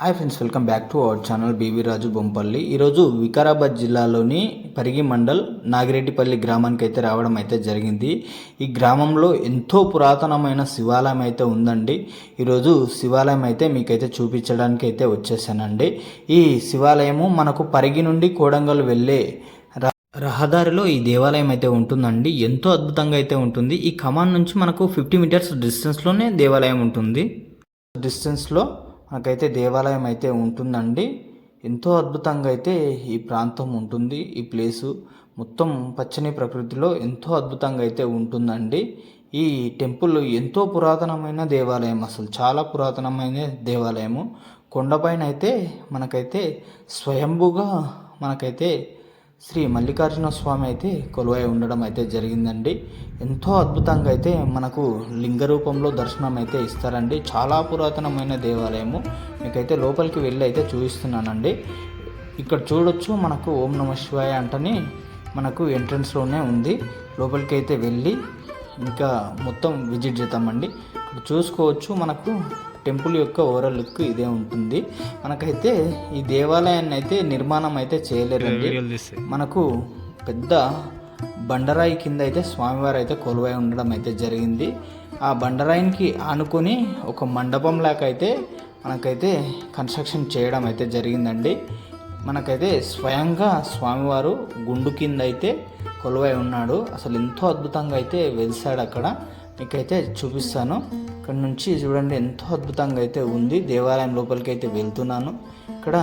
Hi friends welcome back to our channel B V Raju Bompalli ఈరోజు వికారాబాద్ జిల్లాలోని పరిగి మండల్ నాగిరెడ్డిపల్లి గ్రామానికి అయితే రావడం అయితే జరిగింది. ఈ గ్రామంలో ఎంతో పురాతనమైన శివాలయం అయితే ఉందండి. ఈరోజు శివాలయం అయితే మీకైతే చూపించడానికి అయితే వచ్చేసానండి. ఈ శివాలయము మనకు పరిగి నుండి కోడంగల్ వెళ్ళే ర- రహదారిలో ఈ దేవాలయం అయితే ఉంటుందండి. ఎంతో అద్భుతంగా అయితే ఉంటుంది. ఈ కమాన్ నుంచి మనకు ఫిఫ్టీ మీటర్స్ డిస్టెన్స్లోనే దేవాలయం ఉంటుంది. డిస్టెన్స్లో మనకైతే దేవాలయం అయితే ఉంటుందండి. ఎంతో అద్భుతంగా అయితే ఈ ప్రాంతం ఉంటుంది. ఈ ప్లేసు మొత్తం పచ్చని ప్రకృతిలో ఎంతో అద్భుతంగా అయితే ఉంటుందండి. ఈ టెంపుల్ ఎంతో పురాతనమైన దేవాలయం అసలు. చాలా పురాతనమైన దేవాలయము. కొండపైన అయితే మనకైతే స్వయంభుగా మనకైతే శ్రీ మల్లికార్జున స్వామి అయితే కొలువై ఉండడం అయితే జరిగిందండి. ఎంతో అద్భుతంగా అయితే మనకు లింగ రూపంలో దర్శనం అయితే ఇస్తారండి. చాలా పురాతనమైన దేవాలయము. మీకైతే లోపలికి వెళ్ళి అయితే చూపిస్తున్నానండి. ఇక్కడ చూడొచ్చు మనకు ఓం నమ శివాయ అంటని మనకు ఎంట్రన్స్లోనే ఉంది. లోపలికి అయితే వెళ్ళి ఇంకా మొత్తం విజిట్ చేద్దామండి. ఇక్కడ చూసుకోవచ్చు మనకు టెంపుల్ యొక్క ఓవరాల్ లుక్ ఇదే ఉంటుంది. మనకైతే ఈ దేవాలయాన్ని అయితే నిర్మాణం అయితే చేయలేరండి మనకు పెద్ద బండరాయి కింద అయితే స్వామివారు అయితే కొలువై ఉండడం అయితే జరిగింది. ఆ బండరాయికి ఆనుకొని ఒక మండపం లాగా అయితే మనకైతే కన్స్ట్రక్షన్ చేయడం అయితే జరిగిందండి. మనకైతే స్వయంగా స్వామివారు గుండు కింద అయితే కొలువై ఉన్నాడు. అసలు ఎంతో అద్భుతంగా అయితే వెలిసాడు అక్కడ మీకైతే చూపిస్తాను. ఇక్కడ నుంచి చూడండి ఎంతో అద్భుతంగా అయితే ఉంది. దేవాలయం లోపలికి అయితే వెళ్తున్నాను. ఇక్కడ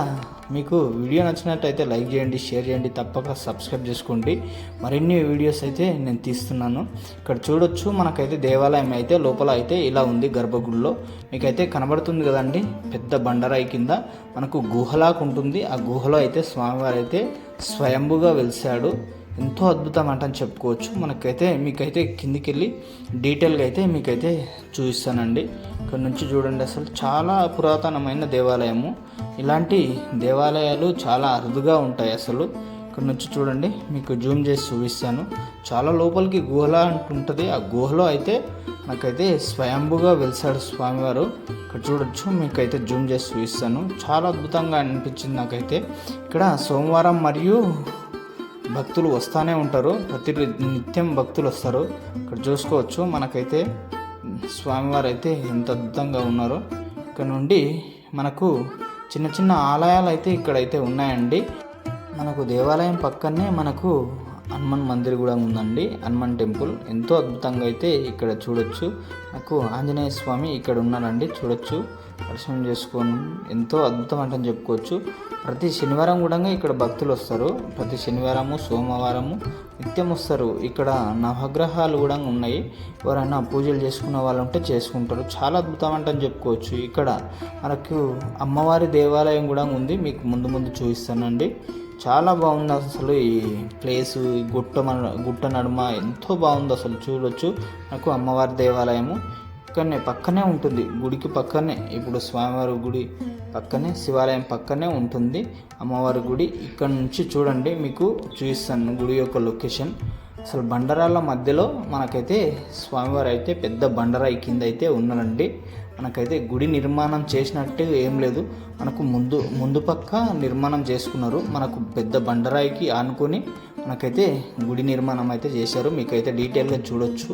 మీకు వీడియో నచ్చినట్టయితే లైక్ చేయండి షేర్ చేయండి తప్పక సబ్స్క్రైబ్ చేసుకోండి. మరిన్ని వీడియోస్ అయితే నేను తీస్తున్నాను. ఇక్కడ చూడొచ్చు మనకైతే దేవాలయం అయితే లోపల అయితే ఇలా ఉంది గర్భగుడిలో. మీకైతే కనబడుతుంది కదండి పెద్ద బండరాయి కింద మనకు గుహలాగా ఉంటుంది. ఆ గుహలో అయితే స్వామివారు అయితే స్వయంభుగా వెలిసాడు ఎంతో అద్భుతం అంట అని చెప్పుకోవచ్చు. మనకైతే మీకైతే కిందికి వెళ్ళి డీటెయిల్గా అయితే మీకైతే చూపిస్తానండి. ఇక్కడ నుంచి చూడండి అసలు చాలా పురాతనమైన దేవాలయము. ఇలాంటి దేవాలయాలు చాలా అరుదుగా ఉంటాయి అసలు. ఇక్కడ నుంచి చూడండి మీకు జూమ్ చేసి చూపిస్తాను. చాలా లోపలికి గుహలా ఉంటుంది ఆ గుహలో అయితే నాకైతే స్వయంభుగా వెలిసాడు స్వామివారు. ఇక్కడ చూడొచ్చు మీకైతే జూమ్ చేసి చూపిస్తాను. చాలా అద్భుతంగా అనిపించింది నాకైతే. ఇక్కడ సోమవారం మరియు భక్తులు వస్తూనే ఉంటారు. ప్రతి నిత్యం భక్తులు వస్తారు. ఇక్కడ చూసుకోవచ్చు మనకైతే స్వామివారు అయితే ఎంత అద్భుతంగా ఉన్నారో. ఇక్కడ నుండి మనకు చిన్న చిన్న ఆలయాలు అయితే ఇక్కడైతే ఉన్నాయండి. మనకు దేవాలయం పక్కనే మనకు హనుమాన్ మందిర్ కూడా ఉందండి హనుమాన్ టెంపుల్. ఎంతో అద్భుతంగా అయితే ఇక్కడ చూడొచ్చు. నాకు ఆంజనేయ స్వామి ఇక్కడ ఉన్నారండి చూడొచ్చు. దర్శనం చేసుకొని ఎంతో అద్భుతం అంటని చెప్పుకోవచ్చు. ప్రతి శనివారం కూడా ఇక్కడ భక్తులు వస్తారు. ప్రతి శనివారము సోమవారము నిత్యం వస్తారు. ఇక్కడ నవగ్రహాలు కూడా ఉన్నాయి. ఎవరైనా పూజలు చేసుకున్న వాళ్ళు ఉంటే చేసుకుంటారు. చాలా అద్భుతం అంటని చెప్పుకోవచ్చు. ఇక్కడ మనకు అమ్మవారి దేవాలయం కూడా ఉంది. మీకు ముందు ముందు చూపిస్తానండి. చాలా బాగుంది అసలు ఈ ప్లేసు ఈ గుట్ట మన గుట్ట నడుమ ఎంతో బాగుంది అసలు చూడొచ్చు. నాకు అమ్మవారి దేవాలయము ఇక్కడనే పక్కనే ఉంటుంది. గుడికి పక్కనే ఇప్పుడు స్వామివారి గుడి పక్కనే శివాలయం పక్కనే ఉంటుంది. అమ్మవారి గుడి ఇక్కడ నుంచి చూడండి మీకు చూపిస్తాను గుడి యొక్క లొకేషన్ అసలు బండరాళ్ళ మధ్యలో మనకైతే స్వామివారు అయితే పెద్ద బండరాయి కింద అయితే ఉన్నారండి. మనకైతే గుడి నిర్మాణం చేసినట్టు ఏం లేదు. మనకు ముందు ముందు పక్క నిర్మాణం చేసుకున్నారు. మనకు పెద్ద బండరాయికి ఆనుకొని మనకైతే గుడి నిర్మాణం అయితే చేశారు. మీకైతే డీటెయిల్గా చూడొచ్చు.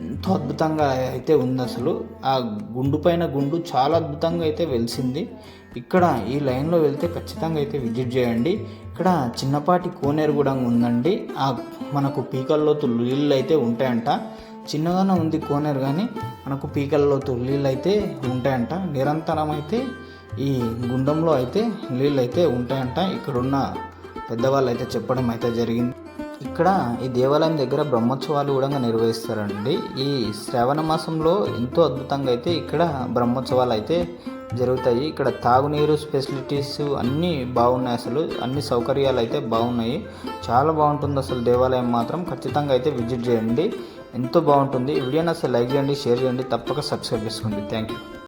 ఎంతో అద్భుతంగా అయితే ఉంది అసలు. ఆ గుండు పైన గుండు చాలా అద్భుతంగా అయితే వెలిసింది. ఇక్కడ ఈ లైన్లో వెళ్తే ఖచ్చితంగా అయితే విజిట్ చేయండి. ఇక్కడ చిన్నపాటి కోనేరు కూడా ఉందండి. ఆ మనకు పీకల్లోతు నీళ్ళు అయితే ఉంటాయంట. చిన్నగానే ఉంది కోనేరు కానీ మనకు పీకల్లో నీళ్ళు అయితే ఉంటాయంట. నిరంతరం అయితే ఈ గుండంలో అయితే నీళ్ళు అయితే ఉంటాయంట. ఇక్కడున్న పెద్దవాళ్ళు అయితే చెప్పడం అయితే జరిగింది. ఇక్కడ ఈ దేవాలయం దగ్గర బ్రహ్మోత్సవాలు కూడా నిర్వహిస్తారండి. ఈ శ్రావణ మాసంలో ఎంతో అద్భుతంగా అయితే ఇక్కడ బ్రహ్మోత్సవాలు అయితే జరుగుతాయి. ఇక్కడ తాగునీరు ఫెసిలిటీస్ అన్నీ బాగున్నాయి అసలు. అన్ని సౌకర్యాలు అయితే బాగున్నాయి. చాలా బాగుంటుంది అసలు దేవాలయం మాత్రం. ఖచ్చితంగా అయితే విజిట్ చేయండి. ఎంతో బాగుంటుంది. ఈ వీడియోని అసలు లైక్ చేయండి షేర్ చేయండి. తప్పక సబ్స్క్రైబ్ చేసుకోండి. Thank you.